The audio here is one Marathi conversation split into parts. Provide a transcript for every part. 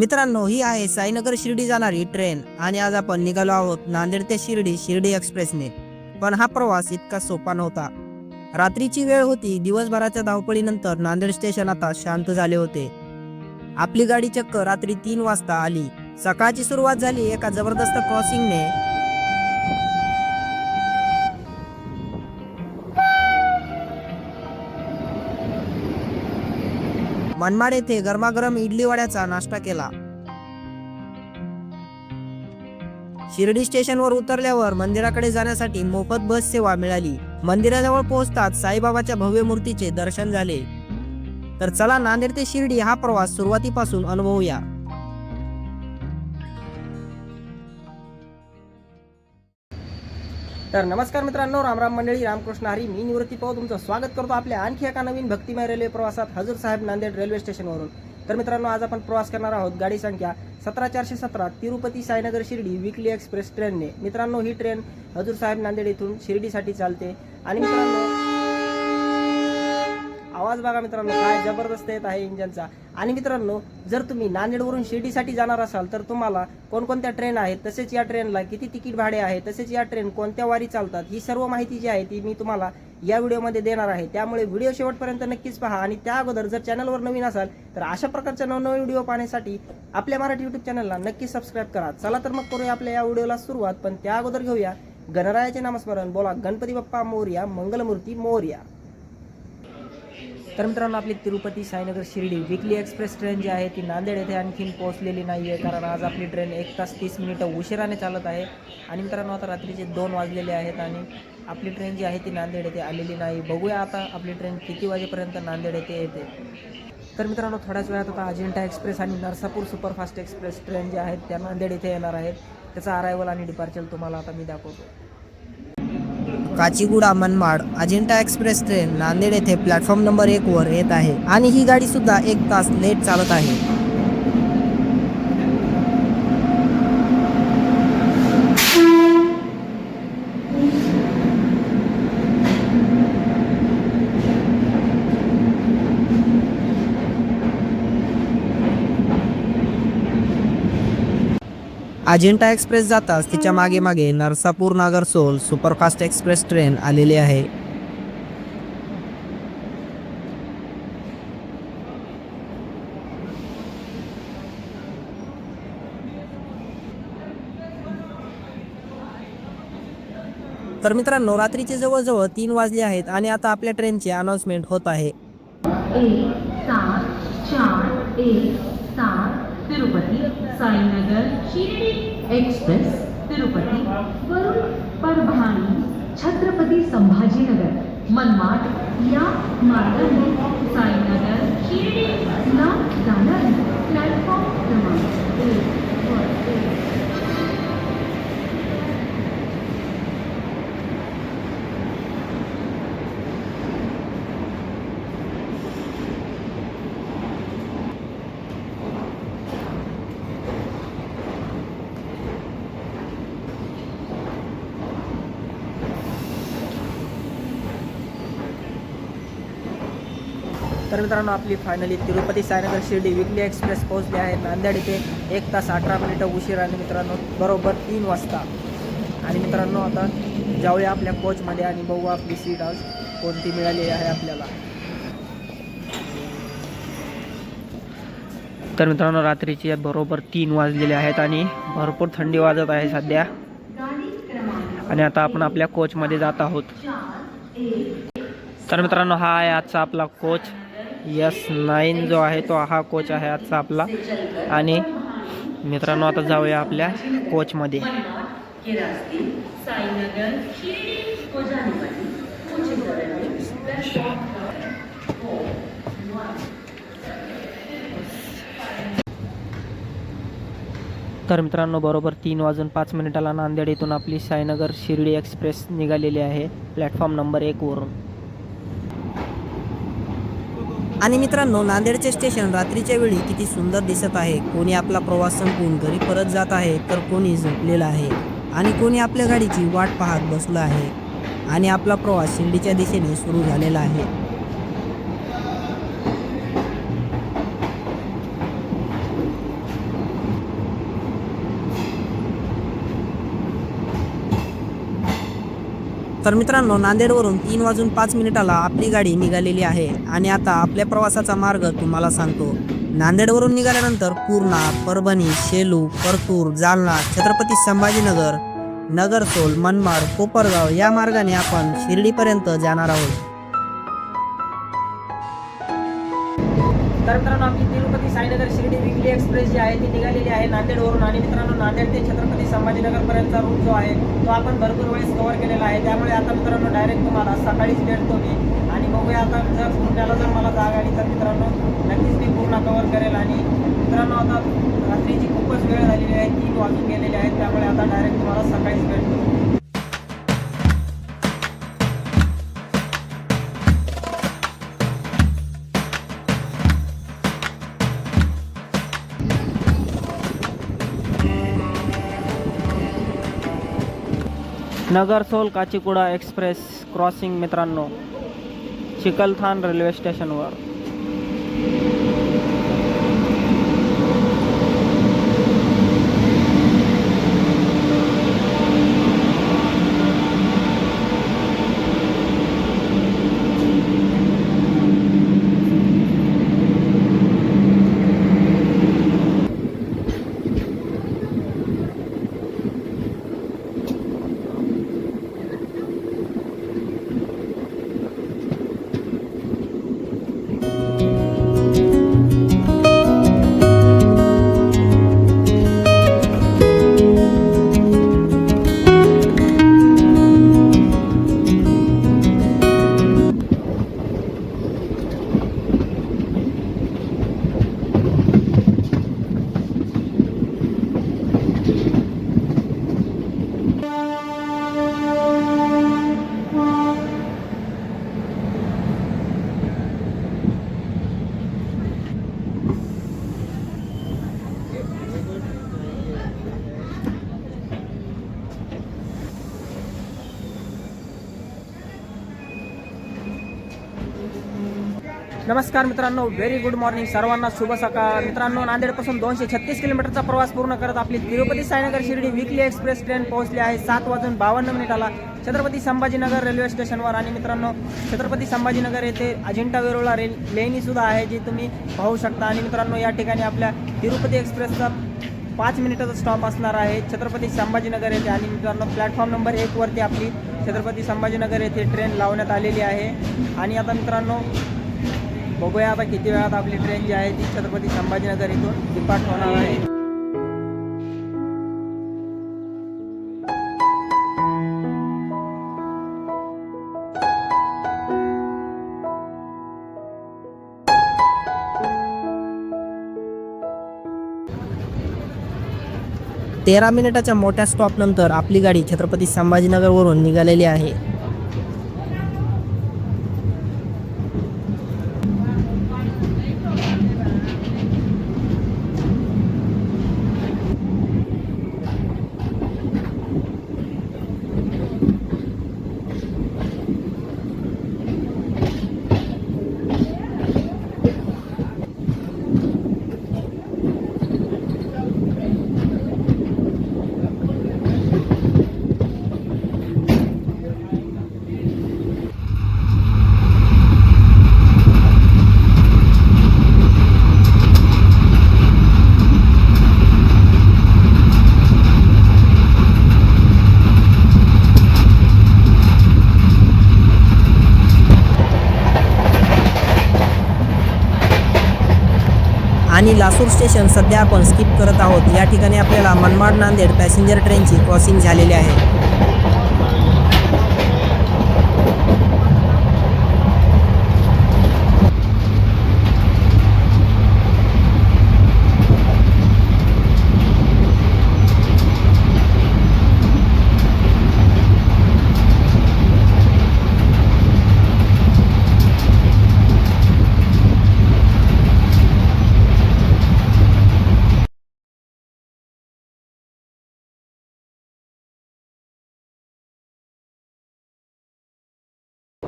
मित्रांनो ही आहे साईनगर शिर्डी जाणारी ट्रेन आणि आज आपण निघालो आहोत नांदेड ते शिर्डी शिर्डी एक्सप्रेसने. पण हा प्रवास इतका सोपा नव्हता. रात्रीची वेळ होती दिवसभराच्या धावपळीनंतर नांदेड स्टेशन आता शांत झाले होते. आपली गाडी चक्क रात्री तीन वाजता आली. सकाळची सुरुवात झाली एका जबरदस्त क्रॉसिंगने. मनमाड येथे गरमागरम इडली वड्याचा नाश्ता केला. शिर्डी स्टेशनवर उतरल्यावर मंदिराकडे जाण्यासाठी मोफत बस सेवा मिळाली. मंदिराजवळ पोहोचताच साईबाबाच्या भव्य मूर्तीचे दर्शन झाले. तर चला नांदेड ते शिर्डी हा प्रवास सुरुवातीपासून अनुभवूया. तर नमस्कार मित्रांनो रामराम मंडळी रामकृष्ण हरी. मी निवृत्ती पाहू तुमचं स्वागत करतो आपल्या आणखी एका नवीन भक्तिमय रेल्वे प्रवासात हजूर साहेब नांदेड रेल्वे स्टेशनवरून. तर मित्रांनो आज आपण प्रवास करणार आहोत गाडी संख्या सतरा चारशे सतरा तिरुपती साईनगर शिर्डी विकली एक्सप्रेस ट्रेनने. मित्रांनो ही ट्रेन हजूर साहेब नांदेड येथून शिर्डीसाठी चालते. आणि मित्रांनो आवाज बघा मित्रांनो काय जबरदस्त येत आहे इंजनचा. आणि मित्रांनो जर तुम्ही नांदेडवरून शिर्डीसाठी जाणार असाल तर तुम्हाला कोणकोणत्या ट्रेन आहेत तसेच या ट्रेनला किती तिकीट भाडे आहे तसेच या ट्रेन कोणत्या वारी चालतात ही सर्व माहिती जी आहे ती मी तुम्हाला या व्हिडिओमध्ये देणार आहे. त्यामुळे व्हिडिओ शेवटपर्यंत नक्कीच पहा. आणि त्या अगोदर जर चॅनलवर नवीन असाल तर अशा प्रकारच्या नवनवीन व्हिडिओ पाहण्यासाठी आपल्या मराठी युट्यूब चॅनलला नक्की सबस्क्राईब करा. चला तर मग करूया आपल्या या व्हिडिओला सुरुवात पण त्या अगोदर घेऊया गणरायाचे नामस्मरण. बोला गणपती बाप्पा मोर्या मंगलमूर्ती मोर्या. तर मित्रांनो आपली Tirupati Sainagar Shirdi weekly express train जी आहे ती नांदेड येथे आणखीन पोहोचलेली नाही आहे कारण आज आपली ट्रेन एक तास तीस मिनिटं उशिराने चालत आहे. आणि मित्रांनो आता रात्रीचे दोन वाजलेले आहेत आणि आपली ट्रेन जी आहे ती नांदेड येथे आलेली नाही. बघूया आता आपली ट्रेन किती वाजेपर्यंत नांदेड येथे येते. तर मित्रांनो थोड्याच वेळात आता अजिंठा एक्सप्रेस आणि नरसापूर सुपरफास्ट एक्सप्रेस ट्रेन ज्या आहेत त्या नांदेड येथे येणार आहेत. त्याचा अरायवल आणि डिपार्चर तुम्हाला आता मी दाखवतो. काचीगुडा मनमाड अजिंठा एक्सप्रेस ट्रेन नांदेड येथे प्लॅटफॉर्म नंबर एक वर येत आहे. आणि ही गाडी सुद्धा एक तास लेट चालत आहे. अजिंठा एक्सप्रेस जाताच तिच्यामागे मागे Narsapur Nagarsol superfast express train आलेली आहे. तर मित्रांनो रात्रीचे जवळजवळ तीन वाजले आहेत आणि आता आपल्या ट्रेनचे अनाउन्समेंट होत आहे. एक सात चार एक सात तिरुपती साईनगर शिर्डी एक्सप्रेस तिरुपति वरुण परभाणी छत्रपती संभाजीनगर मनमाड या मार्गाने साईनगर शिर्डीला जाणारी प्लॅटफॉर्म क्रमांक एक वर एक. तर मित्रांनो आपली finally Tirupati Sainagar Shirdi weekly express पोहोचली आहे. नांदेड इथे एक तास अठरा मिनिटं उशीर आणि मित्रांनो बरोबर तीन वाजता. आणि मित्रांनो आता जाऊया आपल्या कोचमध्ये आणि बघू आपली सीट आज कोणती मिळाली आहे आपल्याला. तर मित्रांनो रात्रीची बरोबर तीन वाजलेले आहेत आणि भरपूर थंडी वाजत आहे सध्या. आणि आता आपण आपल्या कोचमध्ये जात आहोत. तर मित्रांनो हा आहे आजचा आपला कोच यस नाईन जो आहे तो हा कोच आहे आजचा आपला. आणि मित्रांनो आता जाऊया आपल्या कोचमध्ये तर मित्रांनो बरोबर तीन वाजून पाच मिनिटाला नांदेड येथून आपली साईनगर शिर्डी एक्सप्रेस निघालेली आहे. प्लॅटफॉर्म नंबर एकवरून आणि मित्रांनो नांदेडचे स्टेशन रात्रीच्या वेळी किती सुंदर दिसत आहे. कोणी आपला प्रवास संपवून घरी परत जात आहे तर कोणी झोपलेला आहे आणि कोणी आपल्या गाडीची वाट पाहत बसलं आहे. आणि आपला प्रवास शिर्डीच्या दिशेने सुरू झालेला आहे. तर मित्रांनो नांदेडवरून तीन वाजून पाच मिनिटाला आपली गाडी निघालेली आहे आणि आता आपल्या प्रवासाचा मार्ग तुम्हाला सांगतो. नांदेडवरून निघाल्यानंतर पूर्णा परभणी शेलू परतूर जालना छत्रपती संभाजीनगर नगरसोल मनमाड कोपरगाव या मार्गाने आपण शिर्डीपर्यंत जाणार आहोत. तर मित्रांनो आपली तिरुपती साईनगर शिर्डी विकली एक्सप्रेस जी आहे ती निघालेली आहे नांदेडवरून. आणि मित्रांनो नांदेड ते छत्रपती संभाजीनगर पर्यंतचा रूट जो आहे तो आपण भरपूर वेळेस कव्हर केलेला आहे. त्यामुळे आता मित्रांनो डायरेक्ट तुम्हाला सकाळीच भेटतो मी. आणि बघूया आता जर पुण्याला जर मला जाग आली तर मित्रांनो नक्कीच मी पूर्ण कव्हर करेल. आणि मित्रांनो आता रात्रीची खूपच वेळ झालेली आहे तीन वाजून गेलेली आहे त्यामुळे आता डायरेक्ट तुम्हाला सकाळीच भेटतो. नगरसोल काचीकुडा एक्सप्रेस क्रॉसिंग मित्रांनो चिकलथान रेल्वे स्टेशनवर. नमस्कार मित्रांनो व्हेरी गुड मॉर्निंग सर्वांना शुभ सकाळ. मित्रांनो नांदेडपासून दोनशे छत्तीस किलोमीटरचा प्रवास पूर्ण करत आपली Tirupati Sainagar Shirdi weekly express train पोहोचली आहे. सात वाजून बावन्न मिनिटाला छत्रपती संभाजीनगर रेल्वे स्टेशनवर आणि मित्रांनो छत्रपती संभाजीनगर येथे अजिंठा वेरूळला रेल लेणीसुद्धा आहे जी तुम्ही पाहू शकता. आणि मित्रांनो या ठिकाणी आपल्या तिरुपती एक्सप्रेसचा पाच मिनिटाचा स्टॉप असणार आहे छत्रपती संभाजीनगर येथे. आणि मित्रांनो प्लॅटफॉर्म नंबर एकवरती आपली छत्रपती संभाजीनगर येथे ट्रेन लावण्यात आलेली आहे. आणि आता मित्रांनो बघूया आता किती वेळात आपली ट्रेन जी आहे ती छत्रपती संभाजीनगर इथून डिपार्ट होणार आहे. तेरा मिनिटाच्या मोठ्या स्टॉपनंतर आपली गाडी छत्रपती संभाजीनगरवरून निघालेली आहे. आणि लासूर स्टेशन सध्या आपण स्किप करत आहोत. या ठिकाणी आपल्याला मनमाड नांदेड पॅसेंजर ट्रेनची क्रॉसिंग झालेली आहे.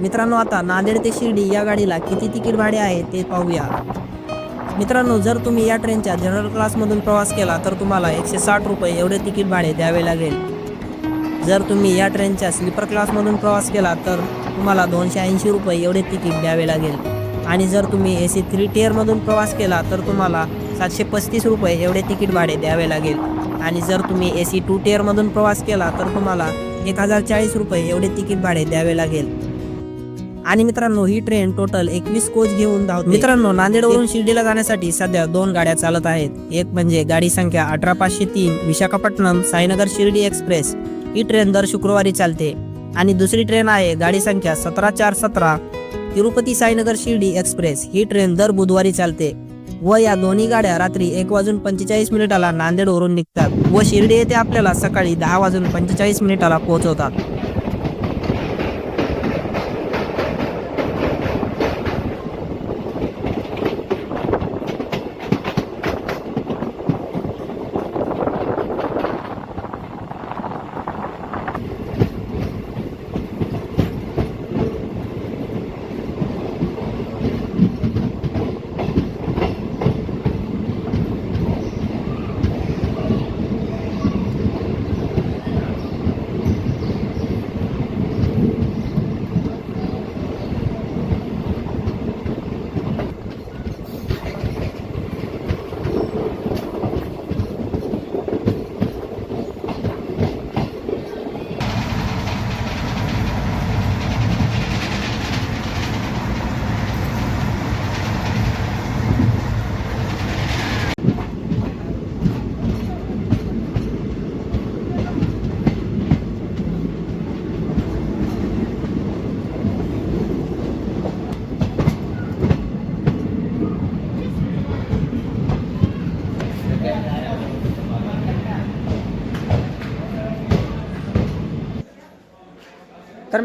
मित्रांनो आता नांदेड ते शिर्डी या गाडीला किती तिकीट भाडे आहे ते पाहूया. मित्रांनो जर तुम्ही या ट्रेनच्या जनरल क्लासमधून प्रवास केला तर तुम्हाला एकशे साठ रुपये एवढे तिकीट भाडे द्यावे लागेल. जर तुम्ही या ट्रेनच्या स्लीपर क्लासमधून प्रवास केला तर तुम्हाला दोनशे ऐंशी रुपये एवढे तिकीट द्यावे लागेल. आणि जर तुम्ही ए सी थ्री टीयरमधून प्रवास केला तर तुम्हाला सातशे पस्तीस रुपये एवढे तिकीट भाडे द्यावे लागेल. आणि जर तुम्ही ए सी टू टीयरमधून प्रवास केला तर तुम्हाला एक हजार चाळीस रुपये एवढे तिकीट भाडे द्यावे लागेल. आणि मित्रांनो ही ट्रेन टोटल एकवीस कोच घेऊन धावते. मित्रांनो नांदेडवरून शिर्डीला जाण्यासाठी सध्या दोन गाड्या चालत आहेत. एक म्हणजे गाडी संख्या अठरा पाचशे तीन विशाखापट्टणम साईनगर शिर्डी एक्सप्रेस. ही ट्रेन दर शुक्रवारी चालते. आणि दुसरी ट्रेन आहे गाडी संख्या सतरा चार सतरा तिरुपती साईनगर शिर्डी एक्सप्रेस. ही ट्रेन दर बुधवारी चालते व या दोन्ही गाड्या रात्री एक वाजून पंचेचाळीस मिनिटाला नांदेडवरून निघतात व शिर्डी येथे आपल्याला सकाळी दहा वाजून पंचेचाळीस मिनिटाला पोहोचवतात.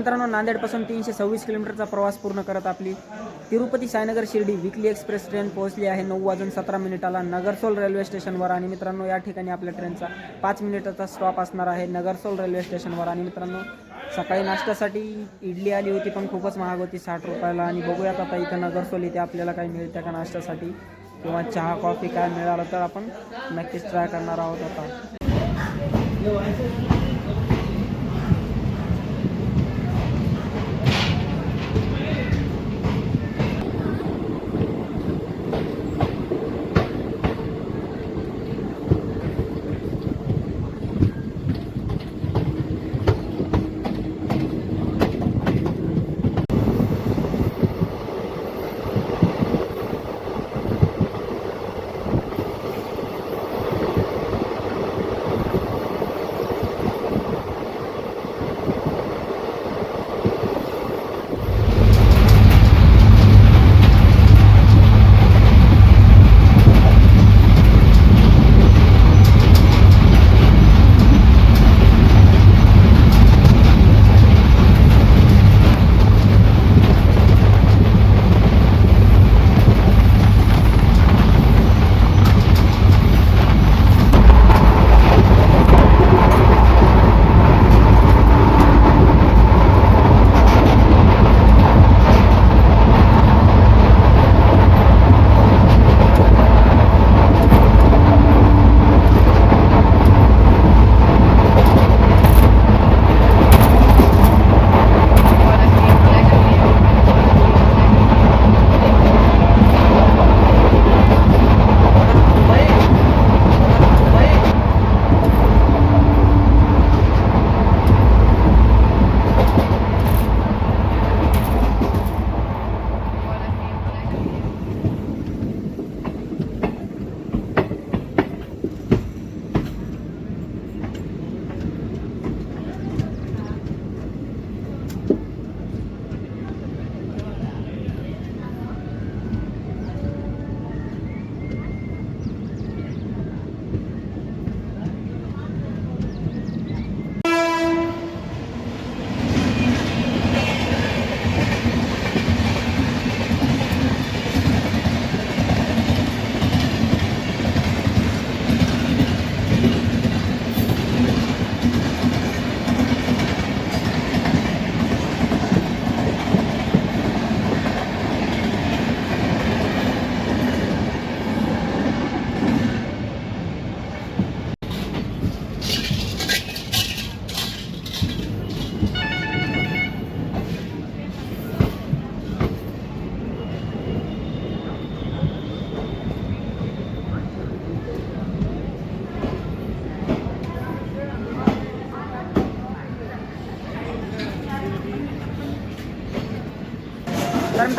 मित्रांनो नांदेडपासून तीनशे सव्वीस किलोमीटरचा प्रवास पूर्ण करत आपली Tirupati Sainagar Shirdi weekly express train पोहोचली आहे. नऊ वाजून सतरा मिनिटाला नगरसोल रेल्वे स्टेशनवर आणि मित्रांनो या ठिकाणी आपल्या ट्रेनचा पाच मिनिटाचा स्टॉप असणार आहे. नगरसोल रेल्वे स्टेशनवर आणि मित्रांनो सकाळी नाश्त्यासाठी इडली आली होती पण खूपच महाग होती साठ रुपयाला. आणि बघूयात आता इथं नगरसोल इथे आपल्याला काही मिळतं का नाश्त्यासाठी? किंवा चहा कॉफी काय मिळालं तर आपण नक्कीच ट्राय करणार आहोत आता.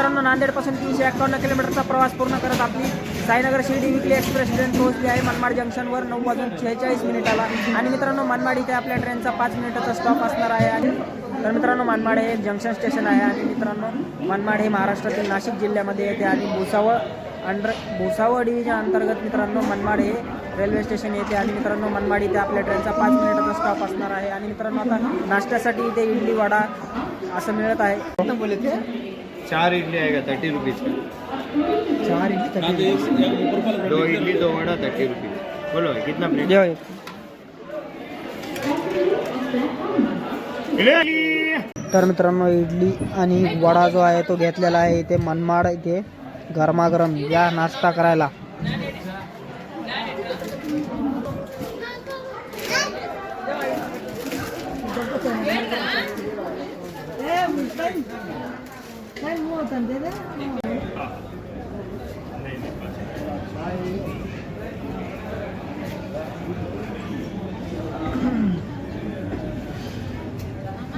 मित्रांनो नांदेडपासून तीनशे एकावन्न किलोमीटरचा प्रवास पूर्ण करत आपली Sainagar Shirdi weekly express train पोहोचली आहे. मनमाड जंक्शनवर नऊ वाजून शेहेचाळीस मिनिटाला. आणि मित्रांनो मनमाड इथे आपल्या ट्रेनचा पाच मिनिटाचा स्टॉप असणार आहे. आणि तर मित्रांनो मनमाड हे जंक्शन स्टेशन आहे. आणि मित्रांनो मनमाड हे महाराष्ट्रातील नाशिक जिल्ह्यामध्ये येते. आणि भुसावळ अंडर भुसावळ डिव्हिजन अंतर्गत मित्रांनो मनमाड हे रेल्वे स्टेशन येते. आणि मित्रांनो मनमाड इथे आपल्या ट्रेनचा पाच मिनिटाचा स्टॉप असणार आहे. आणि मित्रांनो आता नाश्त्यासाठी इथे इडली वडा असं मिळत आहे. चार इडली आएगा थर्टी रुपीज का चार इडली दो इडली दो वड़ा थर्टी रुपीज बोलो कितना प्लेट. तर मित्रांनो इडली आणि वडा जो आहे तो घेतलेला आहे इथे मनमाड इथे गरमागरम या नाश्ता करायला.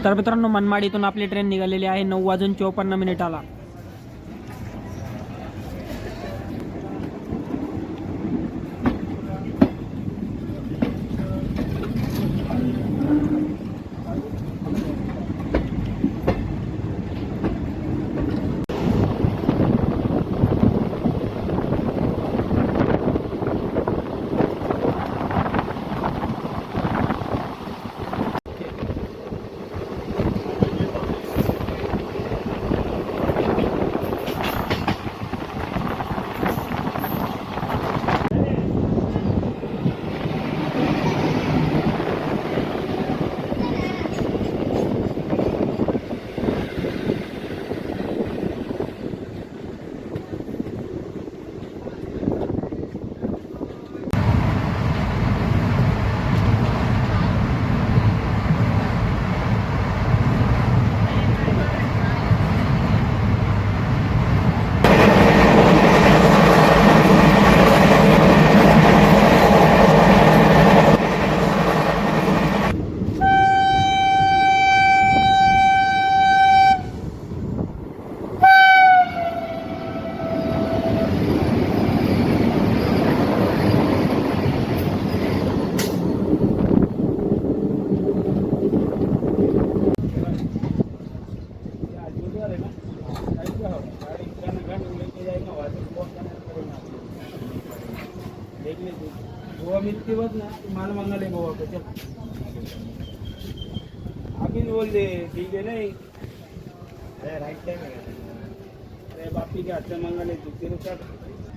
तर मित्रांनो मनमाड इथून आपली ट्रेन निघालेली आहे नऊ वाजून चोपन्न मिनिटाला.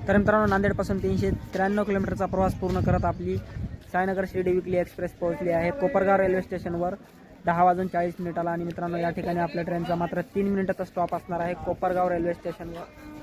तर मित्रांनो नांदेडपासून तीनशे त्र्याण्णव किलोमीटरचा प्रवास पूर्ण करत आपली साईनगर शिर्डी विकली एक्सप्रेस पोहोचली आहे. कोपरगाव रेल्वे स्टेशनवर दहा वाजून चाळीस मिनिटाला आणि मित्रांनो या ठिकाणी आपल्या ट्रेनचा मात्र तीन मिनिटाचा स्टॉप असणार आहे कोपरगाव रेल्वे स्टेशनवर.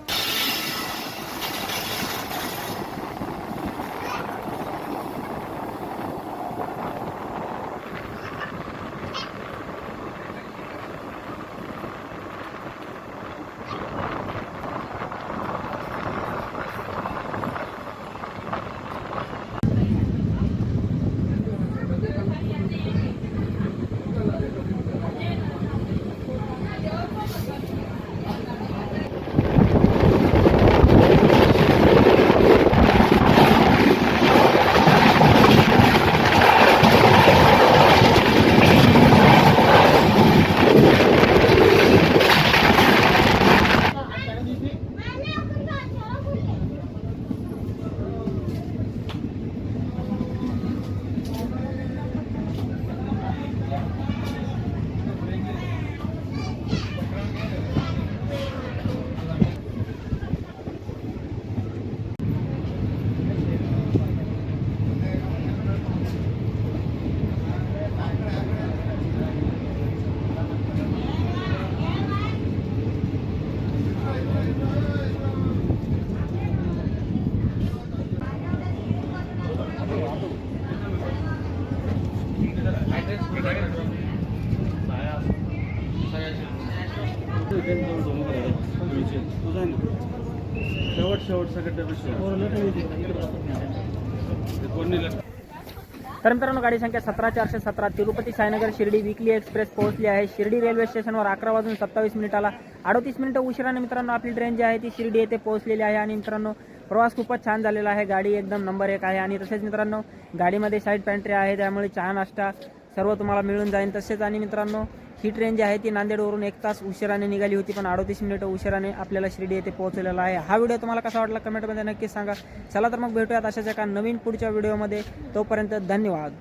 तर मित्रांनो गाडी संख्या सतरा चारशे सतरा तिरुपती साईनगर शिर्डी विकली एक्सप्रेस पोहोचली आहे. शिर्डी रेल्वे स्टेशनवर अकरा वाजून सत्तावीस मिनिटाला अडोतीस मिनिटं उशिराने मित्रांनो आपली ट्रेन जी आहे ती शिर्डी येथे पोहोचलेली आहे आणि मित्रांनो प्रवास खूपच छान झालेला आहे. गाडी एकदम नंबर एक आहे आणि तसेच मित्रांनो गाडीमध्ये साईड पॅन्ट्री आहे त्यामुळे चहा नाश्ता सर्व तुम्हाला मिळून जाईल तसेच. आणि मित्रांनो ही ट्रेन जी आहे ती नांदेडवरून एक तास उशिराने निघाली होती पण अडतीस मिनिटं उशिराने आपल्याला शिर्डी येथे पोहोचलेला आहे. हा व्हिडिओ तुम्हाला कसा वाटला कमेंटमध्ये नक्की सांगा. चला तर मग भेटूयात अशाच एका नवीन पुढच्या व्हिडिओमध्ये. तोपर्यंत धन्यवाद.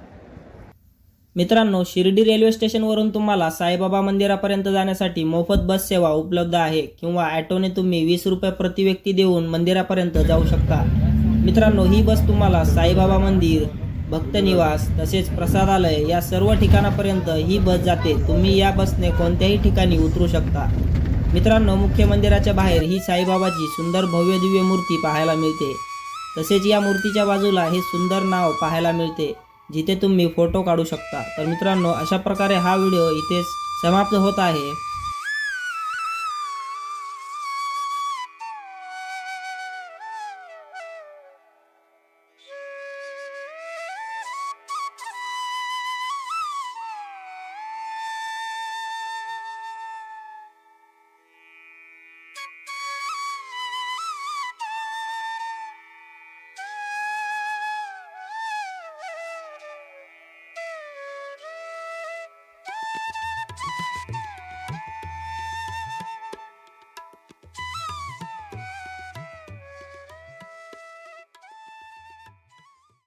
मित्रांनो शिर्डी रेल्वे स्टेशनवरून तुम्हाला साईबाबा मंदिरापर्यंत जाण्यासाठी मोफत बस सेवा उपलब्ध आहे किंवा ॲटोने तुम्ही वीस रुपये प्रति व्यक्ती देऊन मंदिरापर्यंत जाऊ शकता. मित्रांनो ही बस तुम्हाला साईबाबा मंदिर भक्तनिवास तसेच प्रसादालय या सर्व ठिकाणापर्यंत ही बस जाते. तुम्ही या बसने कोणत्याही ठिकाणी उतरू शकता. मित्रांनो मुख्य मंदिराच्या बाहेर ही साईबाबाची सुंदर भव्य दिव्य मूर्ती पाहायला मिळते. तसेच या मूर्तीच्या बाजूला हे सुंदर नाव पाहायला मिळते जिथे तुम्ही फोटो काढू शकता. तर मित्रांनो अशा प्रकारे हा व्हिडिओ इथेच समाप्त होत आहे.